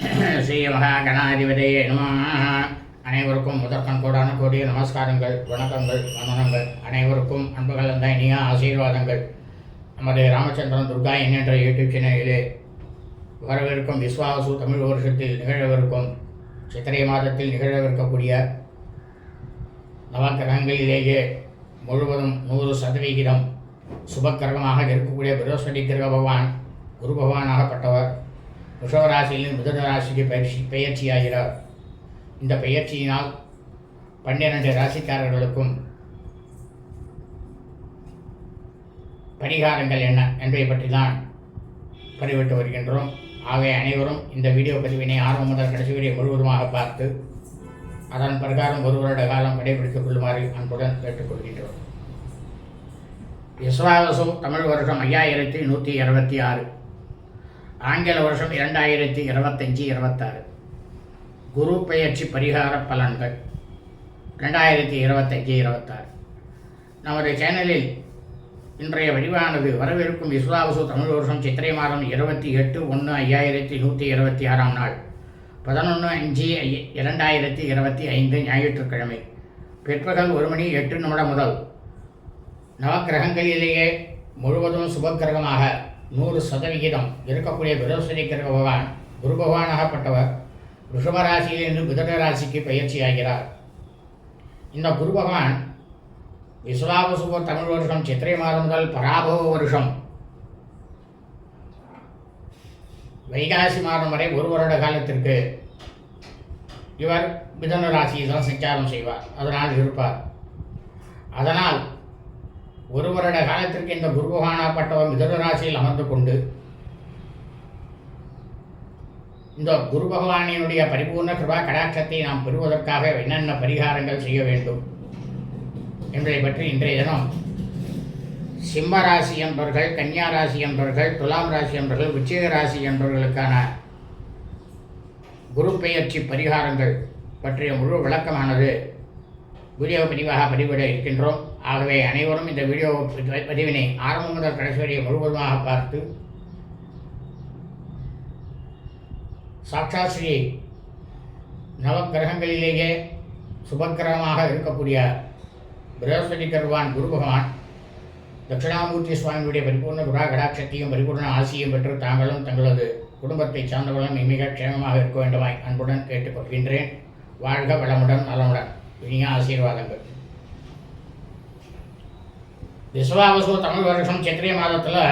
ஸ்ரீ மகாகணாதிபதியே நம. அனைவருக்கும் முதற்கண் கூடான கூடிய நமஸ்காரங்கள் வணக்கங்கள் வந்தனங்கள். அனைவருக்கும் அன்பு கலந்த இனிய ஆசீர்வாதங்கள். நமது ராமச்சந்திரன் துர்கா என்கின்ற யூடியூப் சேனலிலே வரவிருக்கும் விஸ்வாசு தமிழ் வருஷத்தில் நிகழவிருக்கும் சித்திரை மாதத்தில் நிகழவிருக்கக்கூடிய நவக்கிரகங்களிலேயே முழுவதும் நூறு சதவிகிதம் சுபக்கிரகமாக இருக்கக்கூடிய பிரகஸ்பதி கிரக பகவான் குரு பகவானாகப்பட்டவர் ரிஷவராசியிலும் மிதன ராசிக்கு பயிற்சி பெயர்ச்சியாகிறார். இந்த பெயர்ச்சியினால் பன்னிரண்டு ராசிக்காரர்களுக்கும் பரிகாரங்கள் என்ன என்பதை பற்றி தான் பதிவிட்டு வருகின்றோம். ஆகவே அனைவரும் இந்த வீடியோ பதிவினை ஆரம்பம் முதல் கடைசி வரை முழுவதுமாக பார்த்து அதன் பிரகாரம் ஒரு வருட காலம் கடைபிடித்துக் கொள்ளுமாறு அன்புடன் கேட்டுக்கொள்கின்றோம். விஸ்வாவசு தமிழ் வருஷம் ஐயாயிரத்தி நூற்றி இருபத்தி ஆறு. ஆங்கில வருஷம் இரண்டாயிரத்தி இருபத்தஞ்சி இருபத்தாறு. குரு பெயர்ச்சி பரிகார பலன்கள். ரெண்டாயிரத்தி இருபத்தஞ்சி இருபத்தாறு. நமது சேனலில் இன்றைய வடிவானது வரவிருக்கும் விஸ்வாவசு தமிழ் வருஷம் சித்திரை மாதம் இருபத்தி எட்டு ஒன்று ஐயாயிரத்தி நூற்றி இருபத்தி ஆறாம் நாள். பதினொன்று அஞ்சு ஐ இரண்டாயிரத்தி இருபத்தி ஐந்து ஞாயிற்றுக்கிழமை. பிற்பகல் ஒரு மணி எட்டு நிமிடம் முதல். நவக்கிரகங்களிலேயே முழுவதும் சுபக்கிரகமாக நூறு சதவிகிதம் இருக்கக்கூடிய பிரகஸ்பதி கிரக பகவான் குரு பகவானாகப்பட்டவர் ரிஷபராசியிலிருந்து புதன ராசிக்கு பயிற்சியாகிறார். இந்த குரு பகவான் விசுவாபசுப தமிழ் வருஷம் சித்திரை மாதம் முதல் பராபவ வருஷம். வைகாசி மாதம் வரை ஒரு வருட காலத்திற்கு இவர் மிதன ராசியில் தான் சஞ்சாரம் செய்வார் அதனால் இருப்பார். அதனால் ஒரு வருட காலத்திற்கு இந்த குருபகானா பட்டவம் மிதுன ராசியில் அமர்ந்து கொண்டு இந்த குரு பகவானினுடைய பரிபூர்ண கிருபா கடாட்சத்தை நாம் பெறுவதற்காக என்னென்ன பரிகாரங்கள் செய்ய வேண்டும் என்பதை பற்றி இன்றைய தினம் சிம்ம ராசி என்பவர்கள் கன்னியா ராசி என்பவர்கள் துலாம் ராசி என்பவர்கள் விச்சிக ராசி என்பவர்களுக்கான குரு பெயர்ச்சி பரிகாரங்கள் பற்றிய முழு விளக்கமானது வீடியோ பதிவாக பதிவிட இருக்கின்றோம். ஆகவே அனைவரும் இந்த வீடியோ பதிவினை ஆரம்பம் முதல் கடைசி வரையை முழுவதுமாக பார்த்து சாட்சாத் ஸ்ரீ நவக்கிரகங்களிலேயே சுபக்கிரகமாக இருக்கக்கூடிய பிரகஸ்பதி கருவான் குரு பகவான் தட்சிணாமூர்த்தி சுவாமியுடைய பரிபூர்ண குரா கடாட்சத்தையும் பரிபூர்ண ஆசியும் பெற்று தாங்களும் தங்களது குடும்பத்தை சார்ந்தவர்களும் மிக க்ஷேமமாக இருக்க வேண்டுமாய் அன்புடன் கேட்டுக்கொள்கின்றேன். வாழ்க வளமுடன் நலமுடன். இனிய ஆசீர்வாதங்கள். விஸ்வாவசு தமிழ் வருஷம் சித்திரை மாதத்தில்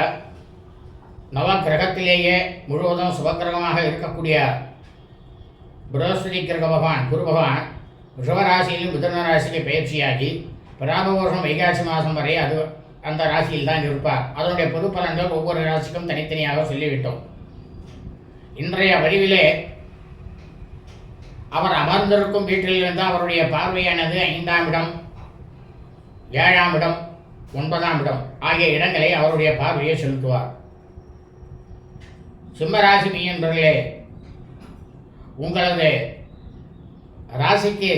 நவ கிரகத்திலேயே முழுவதும் சுபக்கிரகமாக இருக்கக்கூடிய பிரகஸ்பதி கிரக பகவான் குரு பகவான் ரிஷபராசியிலும் மிதுன ராசிக்கு பயிற்சியாகி பிராப வருஷம் வைகாசி மாதம் வரை அது அந்த ராசியில் தான் இருப்பார். அதனுடைய பொது பலன்கள் ஒவ்வொரு ராசிக்கும் தனித்தனியாக சொல்லிவிட்டோம். இன்றைய வடிவிலே அவர் அமர்ந்திருக்கும் வீட்டிலிருந்து அவருடைய பார்வையானது ஐந்தாம் இடம் ஏழாம் இடம் ஒன்பதாம் இடம். ஆகிய இடங்களை அவருடைய பார்வையை செலுத்துவார். சிம்மராசி மீன்பர்களே உங்களது ராசிக்கு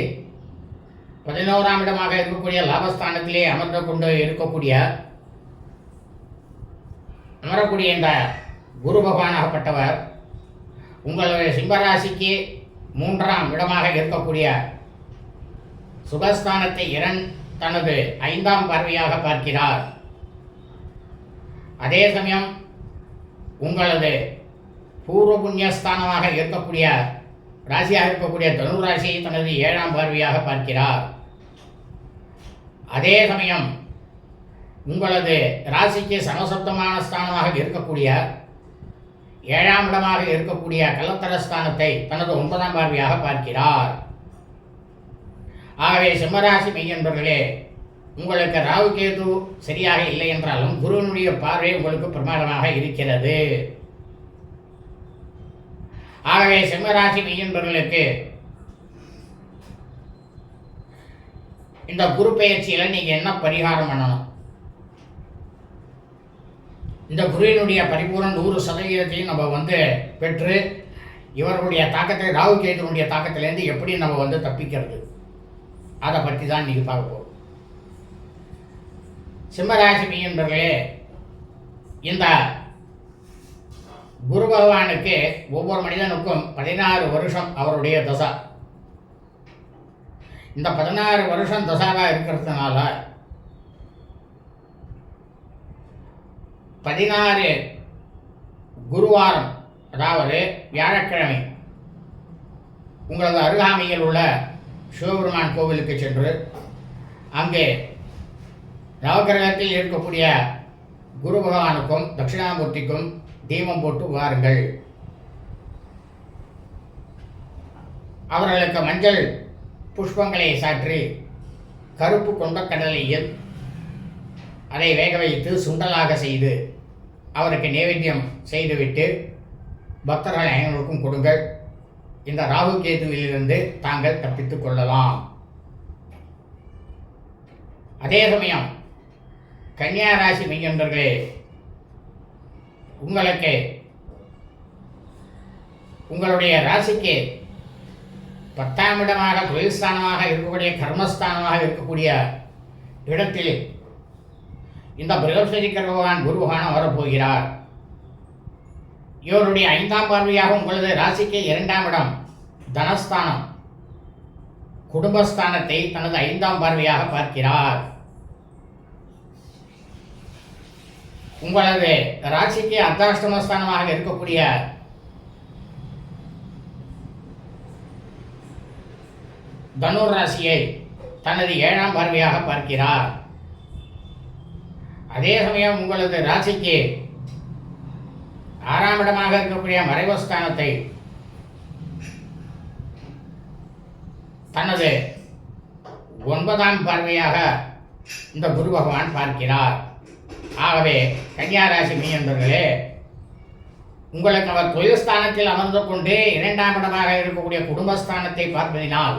பதினோராம் இடமாக இருக்கக்கூடிய லாபஸ்தானத்திலே அமர்ந்து கொண்டு இருக்கக்கூடிய அமரக்கூடிய இந்த குரு பகவானாகப்பட்டவர் உங்களுடைய சிம்மராசிக்கு மூன்றாம் இடமாக இருக்கக்கூடிய சுபஸ்தானத்தை இரண் தனது ஐந்தாம் பார்வையாக பார்க்கிறார். அதே சமயம் உங்களது பூர்வ புண்ணியஸ்தானமாக இருக்கக்கூடிய ராசியாக இருக்கக்கூடிய தனு ராசியை தனது ஏழாம் பார்வையாக பார்க்கிறார். அதே சமயம் உங்களது ராசிக்கு சமசப்தமான ஸ்தானமாக இருக்கக்கூடிய ஏழாம் இடமாக இருக்கக்கூடிய கலத்தரஸ்தானத்தை தனது ஒன்பதாம் பார்வையாக பார்க்கிறார். ஆகவே சிம்மராசி மெய்யன்பர்களே உங்களுக்கு ராகு கேது சரியாக இல்லை என்றாலும் குருவனுடைய பார்வை உங்களுக்கு பிரமாதமாக இருக்கிறது. ஆகவே சிம்மராசி மெய்யன்பர்களுக்கு இந்த குரு பெயர்ச்சியில் நீங்கள் என்ன பரிகாரம் பண்ணணும்? இந்த குருவினுடைய பரிபூர்ண நூறு சதவீதத்தையும் நம்ம வந்து பெற்று இவர்களுடைய தாக்கத்தை ராகு கேதுனுடைய தாக்கத்திலேருந்து எப்படி நம்ம வந்து தப்பிக்கிறது? அதை பற்றி தான் நீங்கள் பார்க்க போகிறோம் சிம்மராசி மீன்பர்களே இந்த குரு பகவானுக்கு ஒவ்வொரு மனிதனுக்கும் பதினாறு வருஷம் அவருடைய தசா. இந்த பதினாறு வருஷம் தசாவாக இருக்கிறதுனால பதினாறு குருவாரம் அதாவது வியாழக்கிழமை உங்களது அருகாமையில் உள்ள சிவபெருமான் கோவிலுக்கு சென்று அங்கே நவகிரகத்தில் இருக்கக்கூடிய குரு பகவானுக்கும் தட்சிணாமூர்த்திக்கும் தீபம் போட்டு வாருங்கள் அவர்களுக்கு மஞ்சள் புஷ்பங்களை சாற்றி கருப்பு கொண்ட கடலையில் அதை வேக வைத்து சுண்டலாக செய்து அவருக்கு நைவேத்தியம் செய்துவிட்டு பக்தர்கள் அனைவருக்கும் கொடுங்கள். இந்த ராகு கேதுவிலிருந்து தாங்கள் தப்பித்துக் கொள்ளலாம். அதே சமயம் கன்னியா ராசி மெய்யன்பர்களே உங்களுக்கு உங்களுடைய ராசிக்கு பத்தாம் இடமாக தொழில் ஸ்தானமாக இருக்கக்கூடிய கர்மஸ்தானமாக இருக்கக்கூடிய இடத்தில் இந்த பிரகஸ்பதி பகவான் குருவான வரப்போகிறார். இவருடைய ஐந்தாம் பார்வையாக உங்களது ராசிக்கு இரண்டாம் இடம் தனஸ்தானம். குடும்பஸ்தானத்தை தனது ஐந்தாம் பார்வையாக பார்க்கிறார். உங்களது ராசிக்கு அர்த்தாஷ்டமஸ்தானமாக இருக்கக்கூடிய தனுர் ராசியை தனது ஏழாம் பார்வையாக பார்க்கிறார். அதே சமயம் உங்களது ராசிக்கு ஆறாம் இடமாக இருக்கக்கூடிய மறைவஸ்தானத்தை தனது ஒன்பதாம் பார்வையாக இந்த குரு பகவான் பார்க்கிறார். ஆகவே கன்னியாராசி மீனந்தர்களே உங்களுக்கு அவர் தொழில் ஸ்தானத்தில் அமர்ந்து கொண்டு இரண்டாம் இடமாக இருக்கக்கூடிய குடும்பஸ்தானத்தை பார்ப்பதினால்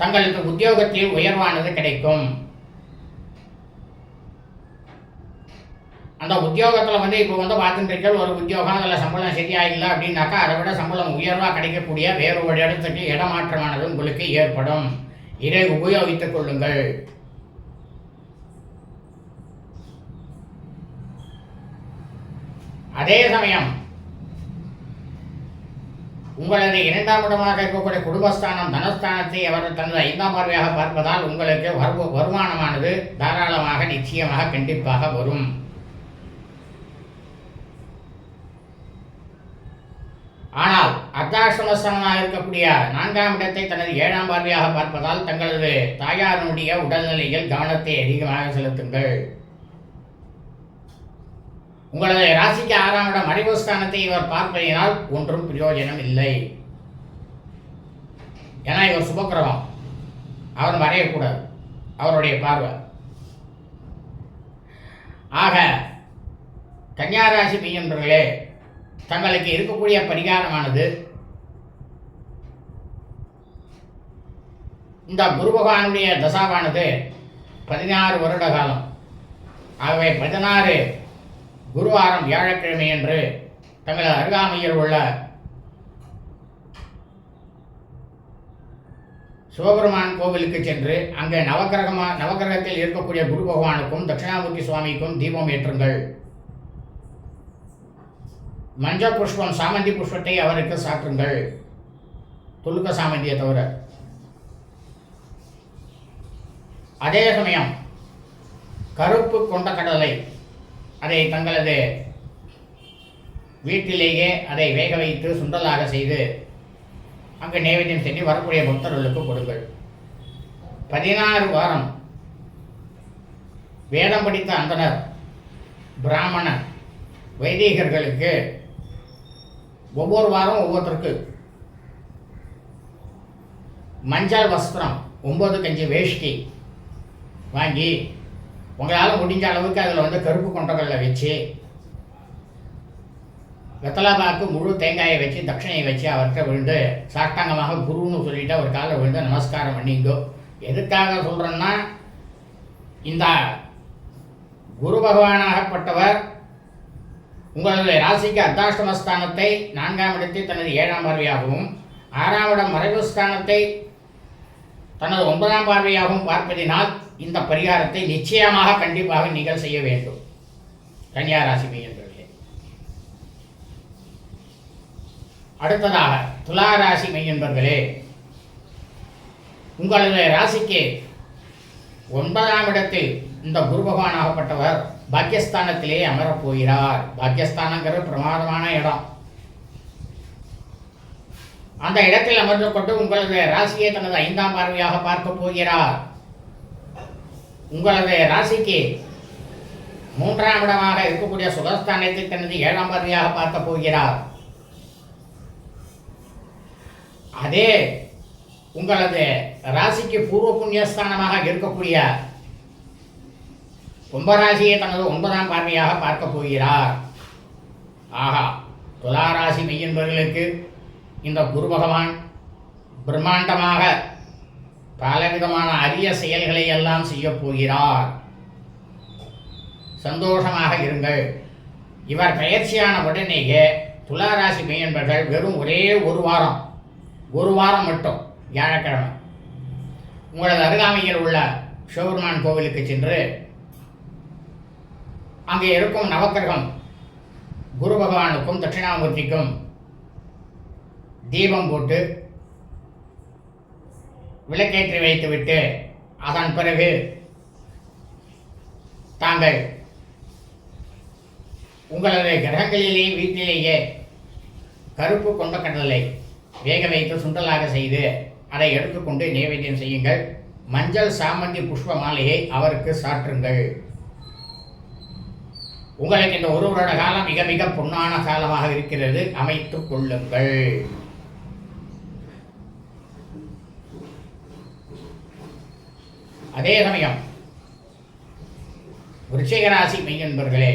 தங்களுக்கு உத்தியோகத்தில் உயர்வானது கிடைக்கும். அந்த உத்தியோகத்தில் வந்து இப்போ வந்து பார்த்துட்டு ஒரு உத்தியோகம் அதில் சம்பளம் சரியாயில்லை அப்படின்னாக்கா அதை விட சம்பளம் உயர்வாக கிடைக்கக்கூடிய வேறு ஒரு இடத்துக்கு இடமாற்றமானது உங்களுக்கு ஏற்படும். இதை உபயோகித்துக் கொள்ளுங்கள். அதே சமயம் உங்களது இரண்டாம் இடமாக இருக்கக்கூடிய குடும்பஸ்தானம் தனஸ்தானத்தை அவர் தனது ஐந்தாம் பார்வையாக பார்ப்பதால் உங்களுக்கு வருமானமானது தாராளமாக நிச்சயமாக கண்டிப்பாக வரும் ஆனால் அர்த்தாசிரமஸ்தானமாக இருக்கக்கூடிய நான்காம் இடத்தை தனது ஏழாம் பார்வையாக பார்ப்பதால் தங்களது தாயாரனுடைய உடல்நிலையில் கவனத்தை அதிகமாக செலுத்துங்கள். உங்களது ராசிக்கு ஆறாம் இடம் மறைவு ஸ்தானத்தை இவர் பார்ப்பதினால் ஒன்றும் பிரயோஜனம் இல்லை. ஏன்னா இவர் சுபக்கிரகம். அவர் மறையக்கூடாது. அவருடைய பார்வை. ஆக கன்னியாராசி பெய்யன்றர்களே தங்களுக்கு இருக்கக்கூடிய பரிகாரமானது இந்த குரு பகவானுடைய தசாவானது பதினாறு வருட காலம். ஆகவே பதினாறு குருவாரம் வியாழக்கிழமை என்று தங்களது அருகாமையில் உள்ள சிவபெருமான் கோவிலுக்கு சென்று அங்கே நவக்கிரகமா நவக்கிரகத்தில் இருக்கக்கூடிய குரு பகவானுக்கும் தட்சிணாமூர்த்தி சுவாமிக்கும் தீபம் ஏற்றுங்கள். மஞ்சள் புஷ்பம் சாமந்தி புஷ்பத்தை அவருக்கு சாற்றுங்கள். துலுக்க சாமந்தியை தவிர. அதே சமயம் கருப்பு கொண்ட கடலை அதை தங்களது வீட்டிலேயே அதை வேக வைத்து சுண்டலாக செய்து அங்கு நைவேத்தியம் செஞ்சு வரக்கூடிய பக்தர்களுக்கு கொடுங்கள். பதினாறு வாரம் வேதம் படித்த அந்தனர் பிராமணர் வைதிகர்களுக்கு ஒவ்வொரு வாரம் ஒவ்வொருத்தருக்கு மஞ்சள் வஸ்திரம் ஒம்பது கஞ்சி வேஷ்டி வாங்கி உங்களால் முடிஞ்ச அளவுக்கு அதில் வந்து கருப்பு கொண்டகளில் வச்சு வெத்தலாபாக்கு முழு தேங்காயை வச்சு தட்சிணையை வச்சு அவர்கிட்ட விழுந்து சாஷ்டாங்கமாக குருன்னு சொல்லிட்டு அவர் காலை விழுந்து நமஸ்காரம் பண்ணிங்கோ. எதுக்காக சொல்கிறேன்னா இந்த குரு பகவானாகப்பட்டவர் உங்களுடைய ராசிக்கு அர்த்தாஷ்டமஸ்தானத்தை நான்காம் இடத்தில் தனது ஏழாம் பார்வையாகவும் ஆறாம் இடம் மறைவு ஸ்தானத்தை தனது ஒன்பதாம் பார்வையாகவும் பார்ப்பதினால் இந்த பரிகாரத்தை நிச்சயமாக கண்டிப்பாக நீங்கள் செய்ய வேண்டும். கன்னியாராசி ராசி அடுத்ததாக துலா ராசி மையன்பர்களே உங்களுடைய ராசிக்கு ஒன்பதாம் இடத்தில் இந்த குரு பகவானாகப்பட்டவர் பாக்கியஸ்தானத்திலே அமரப் போகிறார் பாக்கியஸ்தானங்கிறது பிரமாதமான இடம். அந்த இடத்தில் அமர்ந்து கொண்டு உங்களது ராசியை தனது ஐந்தாம் பார்வையாக பார்க்க போகிறார். உங்களது ராசிக்கு மூன்றாம் இடமாக இருக்கக்கூடிய சுகஸ்தானத்தை தனது ஏழாம் பார்வையாக பார்க்க போகிறார். அதே உங்களது ராசிக்கு பூர்வ புண்ணியஸ்தானமாக இருக்கக்கூடிய கும்பராசியை தனது ஒன்பதாம் பார்வையாக பார்க்க போகிறார். ஆஹா துளாராசி மெய்யன்பர்களுக்கு இந்த குரு பகவான் பிரம்மாண்டமாக பலவிதமான அரிய செயல்களை எல்லாம் செய்யப்போகிறார் சந்தோஷமாக இருங்கள். இவர் பயிற்சியான உடனேயே துளாராசி மெய்யன்பர்கள் வெறும் ஒரே ஒரு வாரம் ஒரு வாரம் மட்டும் வியாழக்கிழமை. உங்களது அருகாமையில் உள்ள சிவபெருமான் கோவிலுக்கு சென்று அங்கே இருக்கும் நவக்கிரகம் குரு பகவானுக்கும் தட்சிணாமூர்த்திக்கும் தீபம் போட்டு விளக்கேற்றி வைத்துவிட்டு அதன் பிறகு தாங்கள் உங்களது கிரகங்களிலேயே வீட்டிலேயே கருப்பு கொண்ட கடலை வேக வைத்து சுண்டலாக செய்து அதை எடுத்துக்கொண்டு நைவேத்தியம் செய்யுங்கள். மஞ்சள் சாமந்தி புஷ்ப மாலையை அவருக்கு சாற்றுங்கள். உங்களுக்கு இந்த ஒரு வருட காலம் மிக மிக பொன்னான காலமாக இருக்கிறது. அமைத்துக் கொள்ளுங்கள். அதே சமயம் விருச்சிகராசி மெய்யன்பர்களே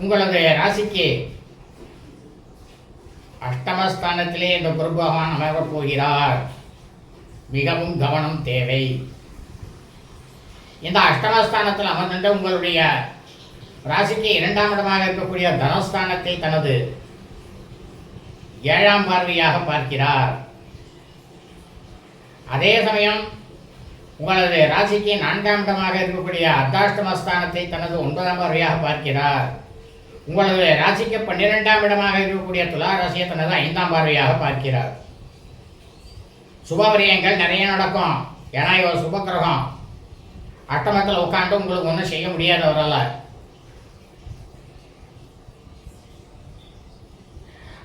உங்களது ராசிக்கு அஷ்டமஸ்தானத்திலே இந்த குரு பகவான் அமரப் போகிறார். மிகவும் கவனம் தேவை. இந்த அஷ்டமஸ்தானத்தில் அமர்ந்த உங்களுடைய ராசிக்கு இரண்டாம் இடமாக இருக்கக்கூடிய தனஸ்தானத்தை தனது ஏழாம் பார்வையாக பார்க்கிறார். அதே சமயம் உங்களது ராசிக்கு நான்காம் இடமாக இருக்கக்கூடிய அர்த்தாஷ்டமஸ்தானத்தை தனது ஒன்பதாம் வரையாக பார்க்கிறார். உங்களது ராசிக்கு பன்னிரெண்டாம் இடமாக இருக்கக்கூடிய துலா ராசியை தனது ஐந்தாம் பார்வையாக பார்க்கிறார். சுபவிரயங்கள் நிறைய நடக்கும். ஏன்னா இவர் சுபக்கிரகம். அட்டமத்தில் உட்காந்து உங்களுக்கு ஒன்றும் செய்ய முடியாது அவரால்.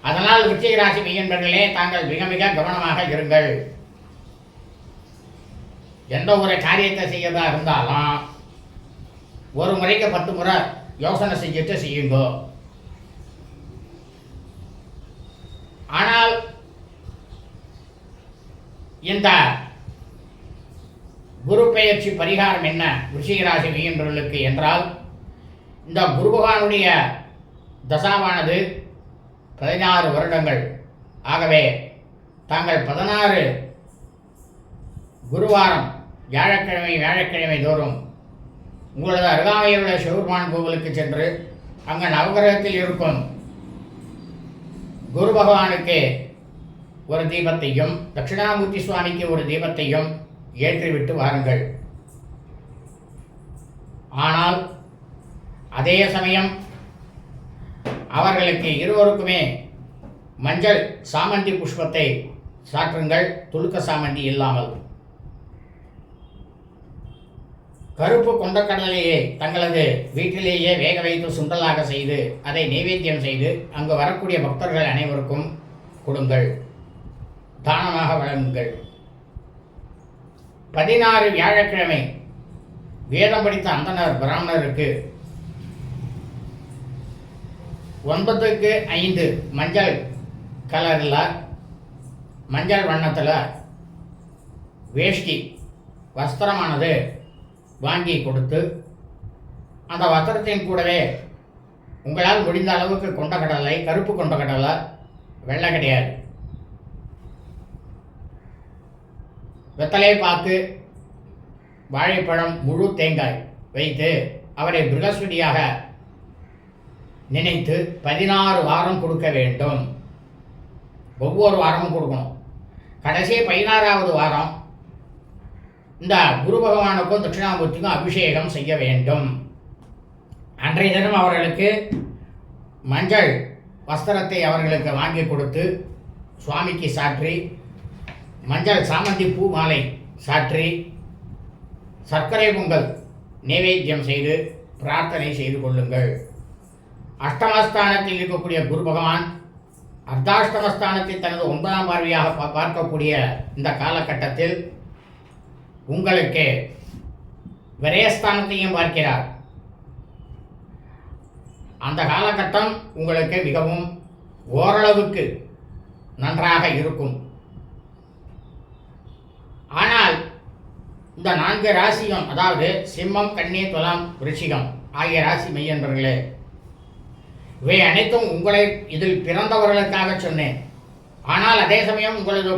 அதனால் விருச்சிக ராசி மெய்யன்பர்களே தாங்கள் மிக மிக கவனமாக இருங்கள். எந்த ஒரு காரியத்தை செய்யதாக இருந்தாலும் ஒரு முறைக்கு பத்து முறை யோசனை செஞ்சுட்டு செய்யுங்க. ஆனால் இந்த குரு பெயர்ச்சி பரிகாரம் என்ன விருச்சிகராசி மெய்யன்பர்களுக்கு என்றால் இந்த குரு பகவானுடைய தசாவானது பதினாறு வருடங்கள். ஆகவே தாங்கள் பதினாறு குருவாரம் வியாழக்கிழமை வியாழக்கிழமை தோறும் உங்களது அருகாமையில் உள்ள சிவபெருமான் கோவிலுக்கு சென்று அங்கே நவகிரகத்தில் இருக்கும் குரு பகவானுக்கு ஒரு தீபத்தையும் தட்சிணாமூர்த்தி சுவாமிக்கு ஒரு தீபத்தையும் ஏற்றிவிட்டு வாருங்கள். ஆனால் அதே சமயம் அவர்களுக்கு இருவருக்குமே மஞ்சள் சாமந்தி புஷ்பத்தை சாற்றுங்கள் துலுக்க சாமந்தி இல்லாமல். கருப்பு கொண்டக்கடலையை தங்களது வீட்டிலேயே வேக வைத்து சுண்டலாக செய்து அதை நைவேத்தியம் செய்து அங்கு வரக்கூடிய பக்தர்கள் அனைவருக்கும் கொடுங்கள். தானமாக வழங்குங்கள். பதினாறு வியாழக்கிழமை வேதம் படித்த அந்தனர் பிராமணருக்கு ஒன்பதுக்கு ஐந்து மஞ்சள் கலரில் மஞ்சள் வண்ணத்தில் வேஷ்டி வஸ்திரமானது வாங்கி கொடுத்து அந்த வஸ்திரத்தின் கூடவே உங்களால் முடிந்த அளவுக்கு கொண்ட கடலை கருப்பு கொண்ட கடலை வெள்ளை கிடையாது. வெத்தலை பாக்கு வாழைப்பழம் முழு தேங்காய் வைத்து அவரை பிரகஸ்பதியாக நினைத்து பதினாறு வாரம் கொடுக்க வேண்டும். ஒவ்வொரு வாரமும் கொடுக்கணும். கடைசி பதினாறாவது வாரம் இந்த குரு பகவானுக்கும் தட்சிணாமூர்த்திக்கும் அபிஷேகம் செய்ய வேண்டும். அன்றைய தினம் அவர்களுக்கு மஞ்சள் வஸ்திரத்தை அவர்களுக்கு வாங்கி கொடுத்து சுவாமிக்கு சாற்றி மஞ்சள் சாமந்தி பூ மாலை சாற்றி சர்க்கரை பொங்கல் நைவேத்தியம் செய்து பிரார்த்தனை செய்து கொள்ளுங்கள். அஷ்டமஸ்தானத்தில் இருக்கக்கூடிய குரு பகவான் அர்த்தாஷ்டமஸ்தானத்தை தனது ஒன்பதாம் பார்வையாக பா- பார்க்கக்கூடிய இந்த காலகட்டத்தில் உங்களுக்கு விரயஸ்தானத்தையும் பார்க்கிறார். அந்த காலகட்டம் உங்களுக்கு மிகவும் ஓரளவுக்கு நன்றாக இருக்கும். ஆனால் இந்த நான்கு ராசியும் அதாவது சிம்மம் கன்னி துலாம் விருச்சிகம் ஆகிய ராசி மையன்பர்களே இவை அனைத்தும் உங்களை இதில் பிறந்தவர்களுக்காக சொன்னேன். ஆனால் அதே சமயம் உங்களது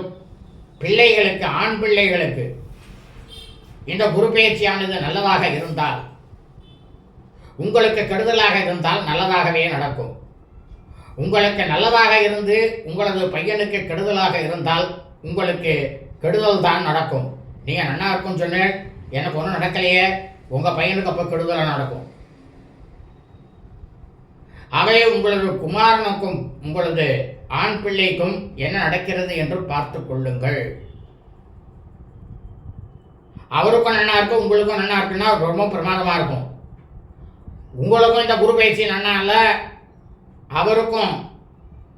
பிள்ளைகளுக்கு ஆண் பிள்ளைகளுக்கு இந்த குரு பயிற்சியானது நல்லதாக இருந்தால் உங்களுக்கு கெடுதலாக இருந்தால் நல்லதாகவே நடக்கும். உங்களுக்கு நல்லதாக இருந்து உங்களது பையனுக்கு கெடுதலாக இருந்தால் உங்களுக்கு கெடுதல் தான் நடக்கும். நீங்கள் நன்னா இருக்கும் சொன்னேன். எனக்கு ஒன்றும் நடக்கலையே. உங்கள் பையனுக்கு அப்போ கெடுதலாக நடக்கும். ஆகவே உங்களது குமாரனுக்கும் உங்களது ஆண் பிள்ளைக்கும் என்ன நடக்கிறது என்று பார்த்து கொள்ளுங்கள். அவருக்கும் நன்னா இருக்கும் உங்களுக்கும் நன்னா இருக்குன்னா ரொம்ப பிரமாதமாக இருக்கும். உங்களுக்கும் இந்த குரு பயிற்சி நன்னா இல்லை அவருக்கும்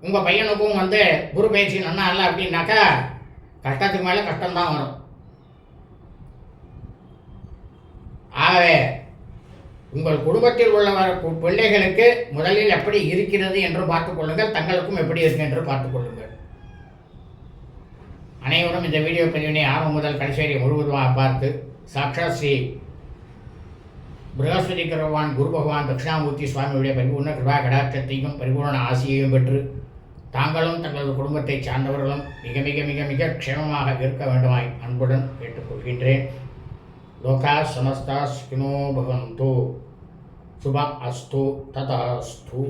உங்கள் பையனுக்கும் வந்து குரு பயிற்சி நன்னா இல்லை அப்படின்னாக்கா கஷ்டத்துக்கு மேலே கஷ்டம்தான் வரும். ஆகவே உங்கள் குடும்பத்தில் உள்ளவர் பிள்ளைகளுக்கு முதலில் எப்படி இருக்கிறது என்று பார்த்துக் கொள்ளுங்கள் தங்களுக்கும் எப்படி இருக்கு என்று பார்த்துக் கொள்ளுங்கள். அனைவரும் இந்த வீடியோ பதிவினை ஆரம்பம் முதல் கடைசி வரை முழுவதுமாக பார்த்து சாக்ஷாத் ஸ்ரீ பிரகஸ்பதி பகவான் குரு பகவான் தட்சிணாமூர்த்தி சுவாமியுடைய பரிபூர்ண கிருபா கடாட்சத்தையும் பரிபூர்ண ஆசியையும் பெற்று தாங்களும் தங்களது குடும்பத்தை சார்ந்தவர்களும் மிக மிக மிக மிக க்ஷேமமாக இருக்க வேண்டுமாய் அன்புடன் கேட்டுக்கொள்கின்றேன். லோகா சமஸ்தா சுகினோ பகந்தோ சுப அஸ்து. ததஸ்து